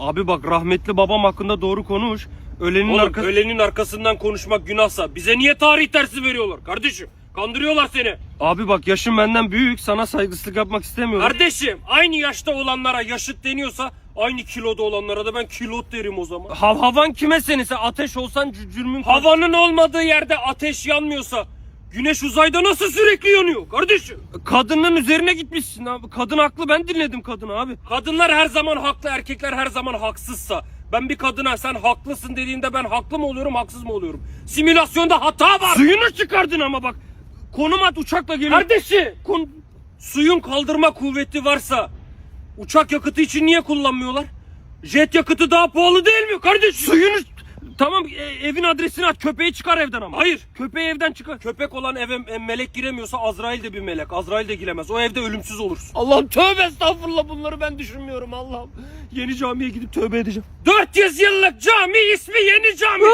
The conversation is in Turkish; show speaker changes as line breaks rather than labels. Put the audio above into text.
Abi bak rahmetli babam hakkında doğru konuş. Ölenin
Oğlum
arkası...
ölenin arkasından konuşmak günahsa bize niye tarih dersi veriyorlar kardeşim? Kandırıyorlar seni.
Abi bak yaşın benden büyük. Sana saygısızlık yapmak istemiyorum.
Kardeşim aynı yaşta olanlara yaşıt deniyorsa aynı kiloda olanlara da ben kilot derim o zaman.
Hav havan kime seni? Sen ateş olsan cü- cürmün...
Havanın olmadığı yerde ateş yanmıyorsa güneş uzayda nasıl sürekli yanıyor kardeşim?
Kadının üzerine gitmişsin abi. Kadın haklı ben dinledim kadını abi.
Kadınlar her zaman haklı, erkekler her zaman haksızsa ben bir kadına sen haklısın dediğinde ben haklı mı oluyorum, haksız mı oluyorum? Simülasyonda hata var.
Suyunu çıkardın ama bak. Konum at uçakla geliyor.
Kardeşim, kun- suyun kaldırma kuvveti varsa uçak yakıtı için niye kullanmıyorlar? Jet yakıtı daha pahalı değil mi kardeşim?
Suyunu... Tamam e, evin adresini at köpeği çıkar evden ama.
Hayır.
Köpeği evden çıkar.
Köpek olan eve e, melek giremiyorsa Azrail de bir melek. Azrail de giremez. O evde ölümsüz olursun.
Allah'ım tövbe estağfurullah bunları ben düşünmüyorum Allah'ım. Yeni camiye gidip tövbe edeceğim.
400 yıllık cami ismi yeni cami.